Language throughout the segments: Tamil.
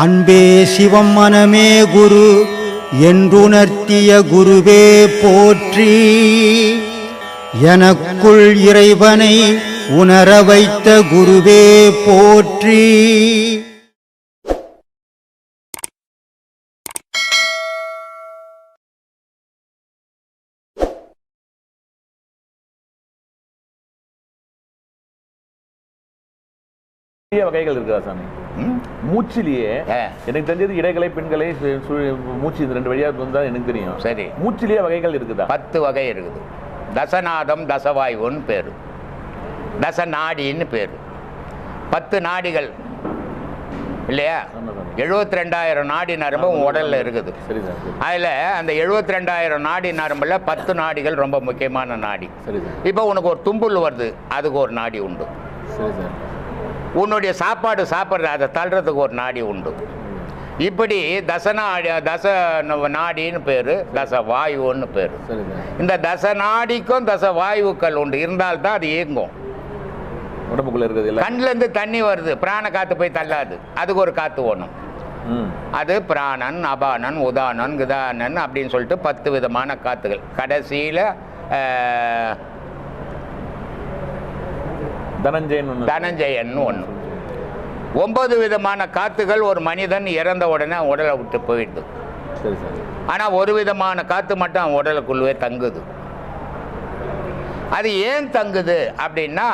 அன்பே சிவம் மனமே குரு என்றுணர்த்திய குருவே போற்றி. எனக்குள் இறைவனை உணர வைத்த குருவே போற்றி. வகைகள் இருக்குதா சாமி? மூச்சிலேயே. எனக்கு தெரிஞ்சது இடைகளை பெண்களை மூச்சு இந்த ரெண்டு வழியா வந்தா எனக்கு தெரியும். சரி. மூச்சிலேயே வகைகள் இருக்குதா? பத்து வகை இருக்குது. தசநாதம் தசவாயுன்னு பேர். தசநாடின்னு பேர். பத்து நாடிகள். இல்லையா. எழுபத்தி ரெண்டாயிரம் நாடி நரம்பு உன் உடல்ல இருக்குது. சரி சார். சரி. அதில் அந்த எழுபத்தி ரெண்டாயிரம் நாடி நரம்பில் பத்து நாடிகள் ரொம்ப முக்கியமான நாடி. இப்போ உனக்கு ஒரு தும்புல் வருது. அதுக்கு ஒரு நாடி உண்டு. சரி சார் உன்னுடைய சாப்பாடு சாப்பிட்ற அதை தள்ளுறதுக்கு ஒரு நாடி உண்டு. இப்படி தசநாடி தச நாடின்னு பேர் தச வாயுன்னு பேர். இந்த தச நாடிக்கும் தச வாயுக்கள் உண்டு. இருந்தால்தான் அது இயங்கும். உடம்புக்குள்ள இருக்குது இல்ல? கண்ணிலேருந்து தண்ணி வருது. பிராண காற்று போய் தள்ளாது. அதுக்கு ஒரு காற்று ஓணும். ம். அது பிராணன் அபானன் உதானன் கிதானன் அப்படின்னு சொல்லிட்டு பத்து விதமான காத்துகள். கடைசியில் தனஞ்சயன் தனஞ்சயன் ஒன்று ஒன்பது விதமான காத்துகள் ஒரு மனிதன் இறந்த உடனே உடலை விட்டு போயிடுது. ஆனால் ஒரு விதமான காற்று மட்டும் அவன் உடலுக்குள்ளே தங்குது. அது ஏன் தங்குது அப்படின்னா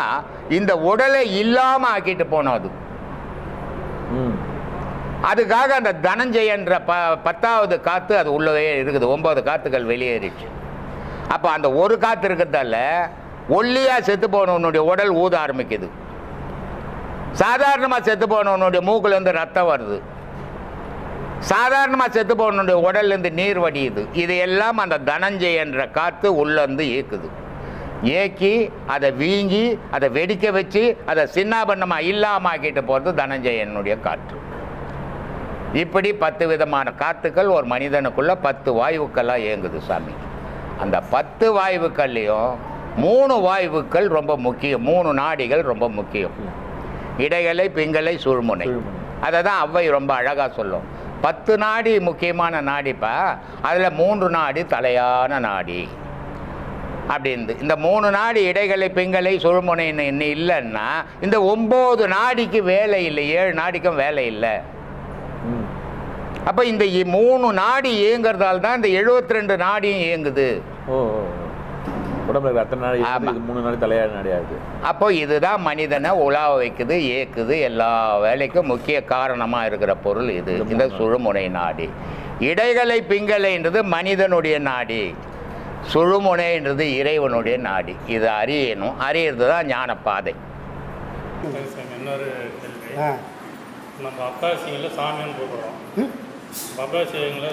இந்த உடலை இல்லாமல் ஆக்கிட்டு போனோம் அது. அதுக்காக அந்த தனஞ்சயன்ற ப பத்தாவது காற்று அது உள்ளவே இருக்குது. ஒன்பது காற்றுகள் வெளியேறிச்சு. அப்போ அந்த ஒரு காற்று இருக்கிறதால ஒல்லியாக செத்து போனவனுடைய உடல் ஊத ஆரம்பிக்குது. சாதாரணமாக செத்து போனவனுடைய மூக்குலேருந்து ரத்தம் வருது. சாதாரணமாக செத்து போனவனுடைய உடல்லேருந்து நீர் வடியுது. இது எல்லாம் அந்த தனஞ்சயன்ற காற்று உள்ளேருந்து இயக்குது ஏக்கி அதை வீங்கி அதை வெடிக்க வச்சு அதை சின்னாபண்ணமாக இல்லாமல் ஆக்கிட்டு போகிறது தனஞ்சயனுடைய காற்று. இப்படி பத்து விதமான காத்துக்கள் ஒரு மனிதனுக்குள்ளே பத்து வாயுக்களாக இயங்குது சாமி. அந்த பத்து வாயுக்கள்லேயும் மூணு வாயுக்கள் ரொம்ப முக்கியம். மூணு நாடிகள் ரொம்ப முக்கியம். இடைகளை பிங்களை சுழுமுனை. சுழுமுனை. அதை தான் அவ்வை ரொம்ப அழகாக சொல்லும். பத்து நாடி முக்கியமான நாடிப்பா அதில் மூன்று நாடி தலையான நாடி. அப்படின்னு இந்த மூணு நாடி இடைகளை பிங்களை சுழுமுனைன்னு இன்னும் இல்லைன்னா இந்த ஒம்பது நாடிக்கு வேலை இல்லை. ஏழு நாடிக்கும் வேலை இல்லை. அப்போ இந்த மூணு நாடி இயங்குறதால தான் இந்த 72 ரெண்டு நாடியும் இயங்குது. ஓ. உடம்புல அத்தனை நாள் மூணு நாள் தலையாட நாடியாது அப்போ இதுதான் மனிதனை உலாவ வைக்குது இயக்குது எல்லா வேலைக்கும் முக்கிய காரணமாக இருக்கிற பொருள் இது. இந்த சுழுமுனை நாடி. இடைகளை பிங்கலைன்றது மனிதனுடைய நாடி. சுழுமுனைன்றது இறைவனுடைய நாடி. இது அறியணும். அறியறது தான் ஞான பாதை சரி சார் இன்னொரு நம்ம அக்காசிங்கள சாமின்னு கூப்பிடுறோம்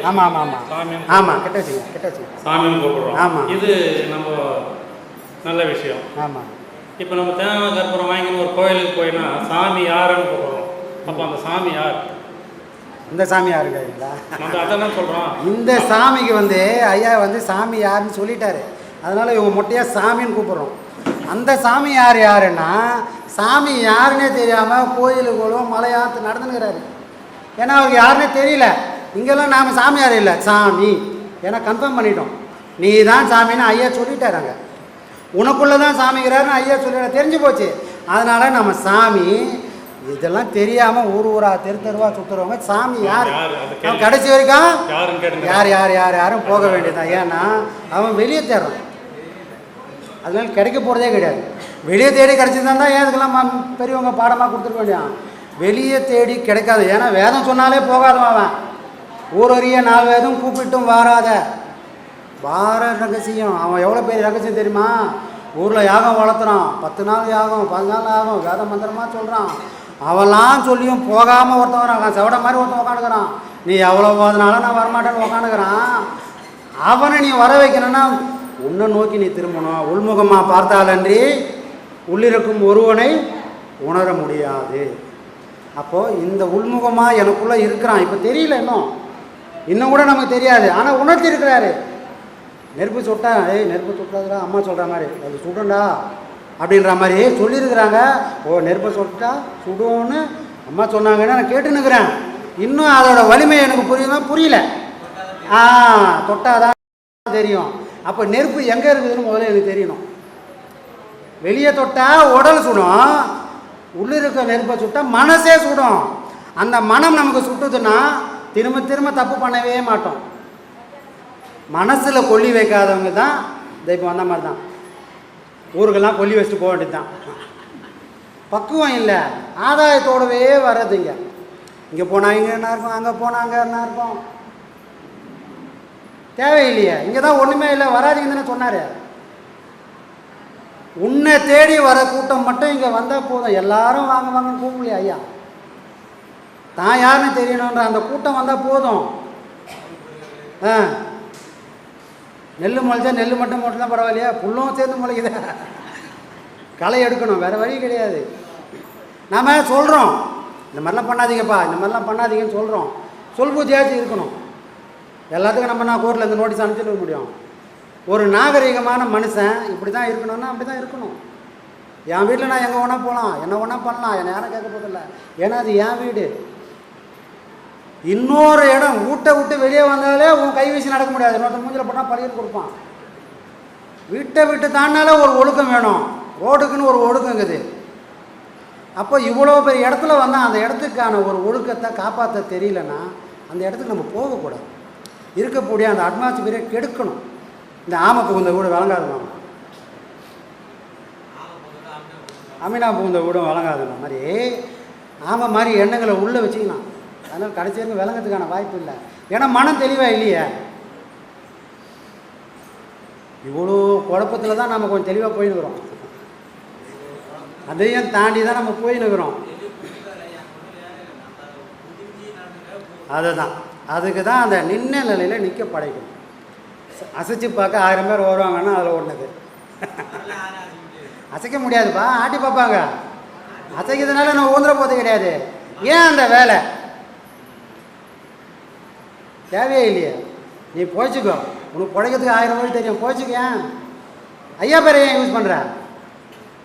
ஆமாம் ஆமாம் ஆமாம் ஆமாம் கிட்ட வச்சுங்க கிட்ட வச்சுங்க சாமின்னு கூப்பிடுறோம். ஆமா. இது நம்ம நல்ல விஷயம். ஆமாம் இப்போ நம்ம தேங்காய் கற்பூரம் வாங்கின்னு ஒரு கோயிலுக்கு போயினா சாமி யாருன்னு கூப்பிடுறோம். அப்போ அந்த சாமி யார்? இந்த சாமி யாருங்களா நம்ம அதான் சொல்கிறோம் இந்த சாமிக்கு வந்து ஐயா வந்து சாமி யாருன்னு சொல்லிட்டாரு. அதனால இவங்க மொட்டையாக சாமின்னு கூப்பிடுறோம். அந்த சாமி யார் யாருன்னா சாமி யாருன்னே தெரியாமல் கோயிலுக்குள்ளும் மலையாத்து நடந்துக்கிறாரு ஏன்னா அவருக்கு யாருன்னே தெரியல. இங்கெல்லாம் நாம் சாமியார் இல்லை. சாமி. ஏன்னா கன்ஃபார்ம் பண்ணிட்டோம். நீ தான் சாமின்னு ஐயா சொல்லிட்டாராங்க. உனக்குள்ளே தான் சாமிங்கிறாருன்னு ஐயா சொல்லிட்டாரு தெரிஞ்சு போச்சு. அதனால நம்ம சாமி இதெல்லாம் தெரியாமல் ஊர் ஊரா தெரு தெருவா சுற்றுறவங்க சாமி யார். அவன் கடைசி வரைக்கும் யார் யார் யார் யாரும் போக வேண்டியதுதான். ஏன்னா அவன் வெளியே தேடுறான். அதனால கிடைக்க போகிறதே கிடையாது. வெளியே தேடி கிடச்சிருந்தா ஏன் இதுக்கெல்லாம் பெரியவங்க பாடமாக கொடுத்துருக்க வேண்டியான் வெளியே தேடி கிடைக்காது. ஏன்னா வேதம் சொன்னாலே போகாதவன் அவன். ஊரறிய நாலு வேதம் கூப்பிட்டும் வாராத. வார ரகசியம். அவன் எவ்வளோ பெரிய ரகசியம் தெரியுமா? ஊரில் யாகம் வளர்த்துறான். பத்து நாள் யாகம் பதினாலு நாள் யாகம் வேத மந்திரமாக சொல்கிறான் அவன்லாம் சொல்லியும் போகாமல் ஒருத்தன் வரான். அவன் செவட மாதிரி ஒருத்தன் உக்காந்துக்கிறான். நீ எவ்வளோ போதனால நான் வரமாட்டேன்னு உக்காந்துக்கிறான். அவனை நீ வர வைக்கணும்னா உன்னை நோக்கி நீ திரும்பணும். உள்முகமாக பார்த்தாலன்றி உள்ளிருக்கும் ஒருவனை உணர முடியாது. அப்போது இந்த உள்முகமாக எனக்குள்ளே இருக்கிறான். இப்போ தெரியல இன்னும். இன்னும் கூட நமக்கு தெரியாது. ஆனால் உணர்த்தி இருக்கிறாரு நெருப்பு சுட்டான் ஏய் நெருப்பு சுட்டாதுடா அம்மா சொல்கிற மாதிரி. அது சுடுண்டா அப்படின்ற மாதிரி சொல்லியிருக்கிறாங்க. ஓ நெருப்பை சுட்டா சுடுன்னு அம்மா சொன்னாங்கன்னா நான் கேட்டுன்னுக்கிறேன். இன்னும் அதோட வலிமை எனக்கு புரியுதா புரியல. ஆ தொட்டாதான் தெரியும். அப்போ நெருப்பு எங்கே இருக்குதுன்னு முதல்ல எனக்கு தெரியணும். வெளியே தொட்டால் உடல் சுடும். உள்ளிருக்க நெருப்பை சுட்டா மனசே சுடும். அந்த மனம் நமக்கு சுட்டுதுன்னா திரும்ப திரும்ப தப்பு பண்ணவே மாட்டோம். மனசில் கொல்லி வைக்காதவங்க தான் இதை இப்போ வந்த மாதிரி தான் ஊருக்கெல்லாம் கொல்லி வச்சுட்டு போக வேண்டியது தான் பக்குவம் இல்லை. ஆதாயத்தோடவே வர்றதுங்க இங்கே. போனால் இங்கே என்ன இருக்கும் அங்கே போனால் அங்கே என்ன இருக்கும் தேவையில்லையே. இங்கே தான் ஒன்றுமே இல்லை. வராதிங்கன்னு தானே சொன்னார். உன்னை தேடி வர கூட்டம் மட்டும் இங்கே வந்தால் போதும். எல்லாரும் வாங்க வாங்கன்னு கூப்பிடலையா ஐயா? தான் யாருன்னு தெரியணுன்ற அந்த கூட்டம் வந்தால் போதும். ஆ. நெல் முளைச்சா நெல் மட்டும் மட்டும்தான் பரவாயில்லையா? புல்லும் சேர்ந்து முளைக்குதா. களை எடுக்கணும். வேறு வழி கிடையாது. நாம் சொல்கிறோம் இந்த மாதிரிலாம் பண்ணாதீங்கப்பா. இந்த மாதிரிலாம் பண்ணாதீங்கன்னு சொல்கிறோம் சொல் இருக்கணும். எல்லாத்துக்கும் நம்ம நான் கோர்ட்டில் இந்த நோட்டீஸ் அனுப்பிச்சிட முடியும்? ஒரு நாகரிகமான மனுஷன் இப்படி தான் இருக்கணும்னா அப்படி தான் இருக்கணும். என் வீட்டில் நான் எங்கே வேணால் போகலாம் என்ன வேணால் பண்ணலாம். என்னை யாரும் கேட்க போதில்லை ஏன்னா அது என் வீடு. இன்னொரு இடம் வீட்டை விட்டு வெளியே வந்தாலே உன் கை வீசி நடக்க முடியாது. இன்னொருத்த மூஞ்சில் போட்டால் பழியர் கொடுப்பான். வீட்டை விட்டு தாண்டினாலே ஒரு ஒழுக்கம் வேணும். ரோடுக்குன்னு ஒரு ஒழுக்கம் இருக்குது. அப்போ இவ்வளோ பெரிய இடத்துல வந்தால் அந்த இடத்துக்கான ஒரு ஒழுக்கத்தை காப்பாற்ற தெரியலன்னா அந்த இடத்துக்கு நம்ம போகக்கூடாது. இருக்கக்கூடிய அந்த அட்மாஸ்பியரை கெடுக்கணும். இந்த ஆமை புகுந்த வீடு வழங்காதுமா அமினா புகுந்த வீடும் வழங்காதுமா மாதிரி ஆமை மாதிரி எண்ணங்களை உள்ளே வச்சுக்கலாம். அதனால் கடைசி வரைக்கும் விளங்கறதுக்கான வாய்ப்பு இல்லை. ஏன்னா மனம் தெளிவாக இல்லையே. இவ்வளோ குழப்பத்தில் தான் நம்ம கொஞ்சம் தெளிவாக போயினுக்கிறோம் அதையும் தாண்டி தான் நம்ம போயினுக்கிறோம் அதுதான். அதுக்கு தான் அந்த நின்ன நிலையில் நிற்க படைக்கணும் அசைச்சு பார்க்க ஆயிரம் பேர் வருவாங்கன்னா அதில் ஒன்றுது அசைக்க முடியாதுப்பா. ஆட்டி பார்ப்பாங்க. அசைக்கிறதுனால நம்ம ஊந்துற போகிறது கிடையாது. ஏன் அந்த வேலை? தேவையே இல்லையே. நீ போய்ச்சிக்கோ உனக்கு பிழைக்கிறதுக்கு ஆயிரம் வழி தெரியும். போய்ச்சிக்க ஐயா பேரை ஏன் யூஸ் பண்ணுற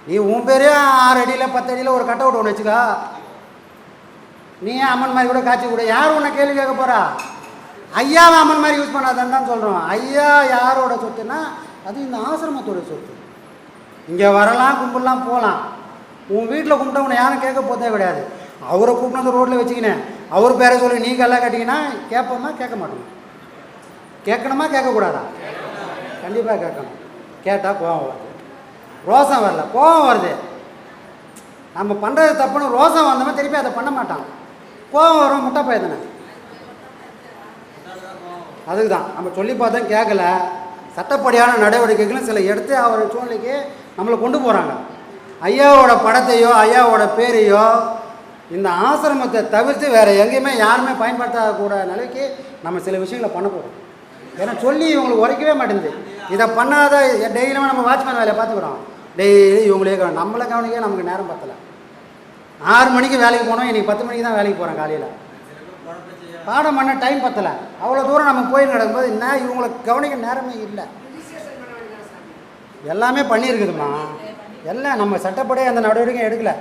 நீ உன் பேரே ஆறு அடியில் பத்து அடியில் ஒரு கட் அவுட் ஒன்று வச்சுக்கோ. நீ ஏன் அம்மன் மாதிரி கூட காய்ச்சி கூட. யார் உன்னை கேள்வி கேட்க போகிறா ஐயாவை அம்மன் மாதிரி யூஸ் பண்ணாதான்னு தான் சொல்கிறோம் ஐயா யாரோட சொத்துன்னா அது இந்த ஆசிரமத்தோட சொத்து. இங்கே வரலாம் கும்பிடலாம் போகலாம். உன் வீட்டில் கும்பிட்டா உன்னை யாரும் கேட்க போதே கிடையாது. அவரை கூப்பிட்டு வந்து ரோட்டில் வச்சுக்கினேன். அவர் பேரை சொல்லி நீங்கள் எல்லாம் கேட்டிங்கன்னா கேட்போமா கேட்க மாட்டோம்? கேட்கணுமா கேட்கக்கூடாதா? கண்டிப்பாக கேட்கணும். கேட்டால் கோபம் வருது. ரோசம் வரல கோபம் வருது. நம்ம பண்ணுறது தப்புன்னு ரோசம் வந்தவன் திருப்பி அதை பண்ண மாட்டான். கோபம் வரும் முட்டை பையதானே அதுக்கு தான் நம்ம சொல்லி பார்த்தோம் கேட்கல. சட்டப்படியான நடவடிக்கைகளும் சில எடுத்து அவர் சூழ்நிலைக்கு நம்மளை கொண்டு போகிறாங்க ஐயாவோட படத்தையோ ஐயாவோட பேரையோ இந்த ஆசிரமத்தை தவிர்த்து வேறு எங்கேயுமே யாருமே பயன்படுத்தக்கூட நிலைக்கு நம்ம சில விஷயங்களை பண்ண போகிறோம் ஏன்னா சொல்லி இவங்களுக்கு உரைக்கவே மாட்டேங்குது. இதை பண்ணாத டெய்லியுமே நம்ம வாட்ச்மேன் வேலையை பார்த்துக்கிறோம். டெய்லி இவங்களே கவனம் நம்மளை கவனிக்க நமக்கு நேரம் பத்தலை. ஆறு மணிக்கு வேலைக்கு போனோம் இன்றைக்கி பத்து மணிக்கு தான் வேலைக்கு போகிறேன் காலையில். பாடம் பண்ண டைம் பத்தலை. அவ்வளோ தூரம் நம்ம போய் நடக்கும்போது என்ன இவங்களை கவனிக்க நேரமே இல்லை. எல்லாமே பண்ணியிருக்குதும்மா. எல்லாம் நம்ம சட்டப்படியே அந்த நடவடிக்கை எடுக்கலை.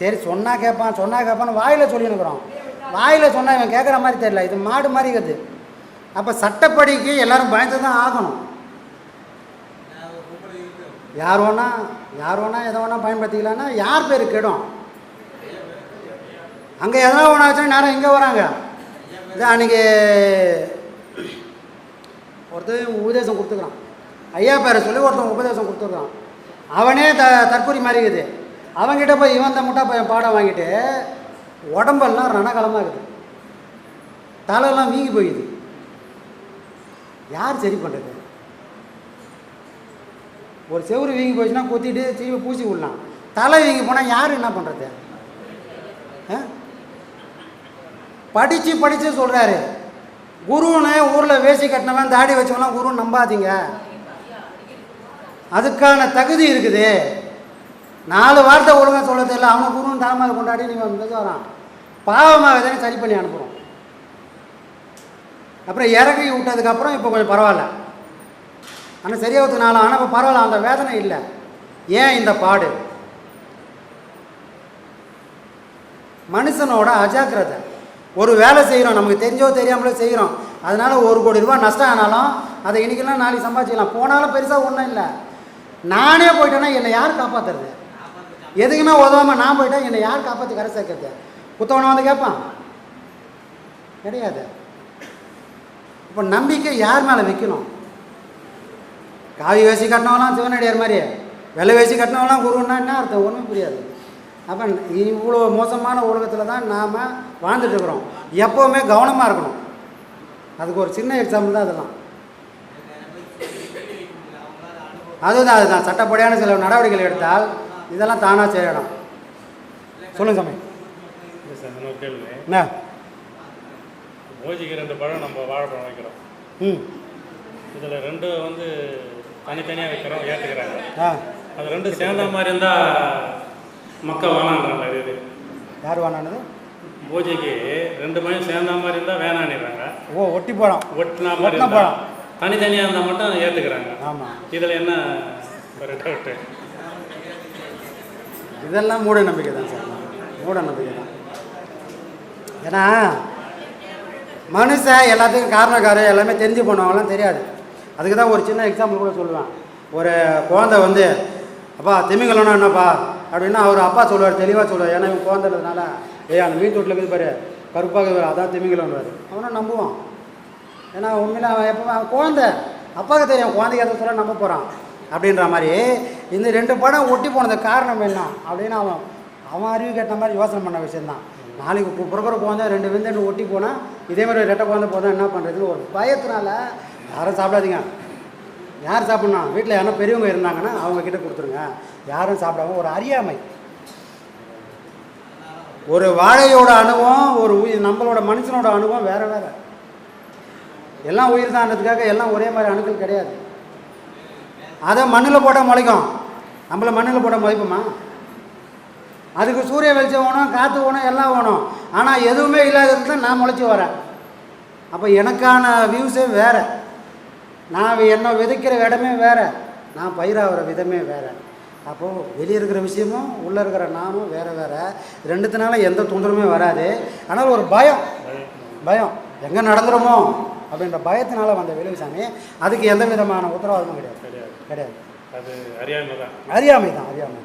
சரி சொன்னால் கேட்பான் சொன்னால் கேட்பான்னு வாயில் சொல்லினுக்குறோம். வாயில் சொன்னால் இவன் கேட்குற மாதிரி தெரியல இது மாடு மாதிரி இருக்குது அப்போ சட்டப்படிக்கு எல்லோரும் பயந்து தான் ஆகணும். யார் வேணா யார் வேணா எதை வேணா பயன்படுத்திக்கலான்னா யார் பேர் கெடும்? அங்கே எதனா ஒன்றாச்சும் நேரம் இங்கே வராங்க. இது அன்றைக்கி ஒருத்தன் உபதேசம் கொடுத்துக்கிறான். ஐயா பேரை சொல்லி ஒருத்தன் உபதேசம் கொடுத்துருக்கான் அவனே த தற்கொலை மாதிரி இருக்குது அவன்கிட்ட போய் இவன் இந்த முட்டா பையன் பாடம் வாங்கிட்டு உடம்பெல்லாம் ரணகலமாக இருக்குது. தலையெல்லாம் வீங்கி போயிடுது. யார் சரி பண்ணுறது ஒரு செவுரு வீங்கி போச்சுன்னா குத்திட்டு திரும்பி பூசி விடலாம். தலை வீங்கி போனால் யார் என்ன பண்ணுறது படித்து படித்து சொல்கிறாரு குருன்னு ஊரில் வேசி கட்டினவன் தாடி வச்சவன்லாம் குரு நம்பாதீங்க. அதுக்கான தகுதி இருக்குது. நாலு வார்த்தை ஒழுங்காக சொல்ல தெரியல அவனை குருன்னு தாமாக கொண்டாடி நீங்கள் வந்து வரான். பாவமாகதானே சரி பண்ணி அனுப்புகிறோம் அப்புறம் இறக்கி விட்டதுக்கப்புறம் இப்போ கொஞ்சம் பரவாயில்ல. ஆனால் சரியாகிறதுக்கு ஆனால் இப்போ பரவாயில்ல. அந்த வேதனை இல்லை. ஏன் இந்த பாடு? மனுஷனோட அஜாக்கிரதை. ஒரு வேலை செய்கிறோம் நமக்கு தெரிஞ்சோ தெரியாமலோ செய்கிறோம் அதனால ஒரு கோடி ரூபா நஷ்டம் ஆனாலும் அதை இன்றைக்கெல்லாம் நாளைக்கு சம்பாதிச்சிக்கலாம். போனாலும் பெருசாக ஒன்றும் இல்லை. நானே போயிட்டேன்னா என்னை யார் காப்பாற்றுறது எதுக்குமே உதவாமல் நான் போயிட்டேன் என்னை யார் காப்பாற்றி கரை சேர்க்கறது? புத்தவனை வந்து கேட்பான் கிடையாது. இப்போ நம்பிக்கை யார் மேலே வைக்கணும் காவி வேசி கட்டினவங்களாம் சிவனடியார் மாதிரியே வெள்ளை வேசி கட்டினவங்களாம் குருன்னா என்ன அர்த்தம்? ஒன்றும் புரியாது. அப்போ இவ்வளோ மோசமான உலகத்தில் தான் நாம் வாழ்ந்துட்டுருக்குறோம் எப்போவுமே கவனமாக இருக்கணும். அதுக்கு ஒரு சின்ன எக்ஸாம்பிள் தான் அதெல்லாம். அதுதான் அதுதான். சட்டப்படியான சில நடவடிக்கைகள் எடுத்தால் இதெல்லாம் தானாக செய்யணும். சொல்லுங்க சாமி. என்ன? பூஜைக்கு ரெண்டு பழம் நம்ம வாழைப்பழம் வைக்கிறோம். ம். இதில் ரெண்டு வந்து தனித்தனியாக வைக்கிறோம் ஏற்றுக்கிறாங்க ஆ. அது ரெண்டும் சேர்ந்த மாதிரி இருந்தால் மக்கள் வேணான்றாங்க இது. யார் வேணானது? பூஜைக்கு ரெண்டு மணி சேர்ந்த மாதிரி இருந்தால் வேணான்னுறாங்க ஓ ஒட்டி போகிறோம் ஒட்டினா மாதிரி பழம். தனித்தனியாக இருந்தால் மட்டும் ஏற்றுக்கிறாங்க ஆமாம் இதில் என்ன? ஒரு டவுட்டு இதெல்லாம் மூட நம்பிக்கை தான் சார். மூட நம்பிக்கை தான். ஏன்னா மனுஷன் எல்லாத்துக்கும் காரணக்காரர் எல்லாமே தெரிஞ்சு போனவங்களாம் தெரியாது. அதுக்கு தான் ஒரு சின்ன எக்ஸாம்பிள் கூட சொல்லுவேன். ஒரு குழந்தை வந்து அப்பா திமிங்கலம்னா என்னப்பா? அப்படின்னா அவர் அப்பா சொல்லுவார் தெளிவாக சொல்லுவார். ஏன்னா இவன் குழந்தைன்றதுனால ஏய் அந்த மீன் தொட்டில் இருக்குது பாரு கருப்பாக அதான் திமிங்கலம்னு அவனும் நம்புவான். ஏன்னா உண்மையில் அவன் எப்போ அவன் குழந்தை. அப்பாவுக்கு தெரியும் குழந்தைக்கு எதை சொல்ல நம்ப போகிறான் அப்படின்ற மாதிரி. இந்த ரெண்டு படம் ஒட்டி போனதுக்கு காரணம் என்ன? அப்படின்னு அவன் அவன் அறிவு கேட்ட மாதிரி யோசனை பண்ண விஷயந்தான். நாளைக்கு கு- பிறக்கிற குழந்தை ரெண்டு விருந்து ஒட்டி போனால் இதே மாதிரி ரெட்டை குழந்தை போனால் என்ன பண்ணுறதுன்னு ஒரு பயத்தினால யாரும் சாப்பிடாதீங்க. யார் சாப்பிட்ணும்? வீட்டில் யாரும் பெரியவங்க இருந்தாங்கன்னா அவங்கக்கிட்ட கொடுத்துருங்க. யாரும் சாப்பிடாம ஒரு அறியாமை. ஒரு வாழையோட அணுவும் ஒரு உயிர் நம்மளோட மனுஷனோட அணுவும் வேறு வேற. எல்லாம் உயிர் தான்றதுக்காக எல்லாம் ஒரே மாதிரி அணுக்கள் கிடையாது. அதை மண்ணில் போட்டால் முளைக்கும். நம்மள மண்ணில் போட்டால் முளைக்குமா? அதுக்கு சூரிய வெளிச்சம் வேணும் காற்று வேணும் எல்லாம் வேணும். ஆனால் எதுவுமே இல்லாதது தான் நான் முளைச்சி வரேன் அப்போ எனக்கான வியூஸே வேறு. நான் என்ன விதைக்கிற இடமே வேறு. நான் பயிராகிற விதமே வேறு. அப்போது வெளியே இருக்கிற விஷயமும் உள்ளே இருக்கிற நாமும் வேறு வேறு. ரெண்டுத்தினால எந்த தொந்தரவுமே வராது. ஆனால் ஒரு பயம். பயம். எங்கே நடந்துருமோ அப்படின்ற பயத்தினால வந்த விளைவு சாமி அதுக்கு எந்த விதமான உத்தரவாதமும் கிடையாது. கிடையாது. கிடையாது. அது அறியாமை தான் அறியாமை தான் அறியாமை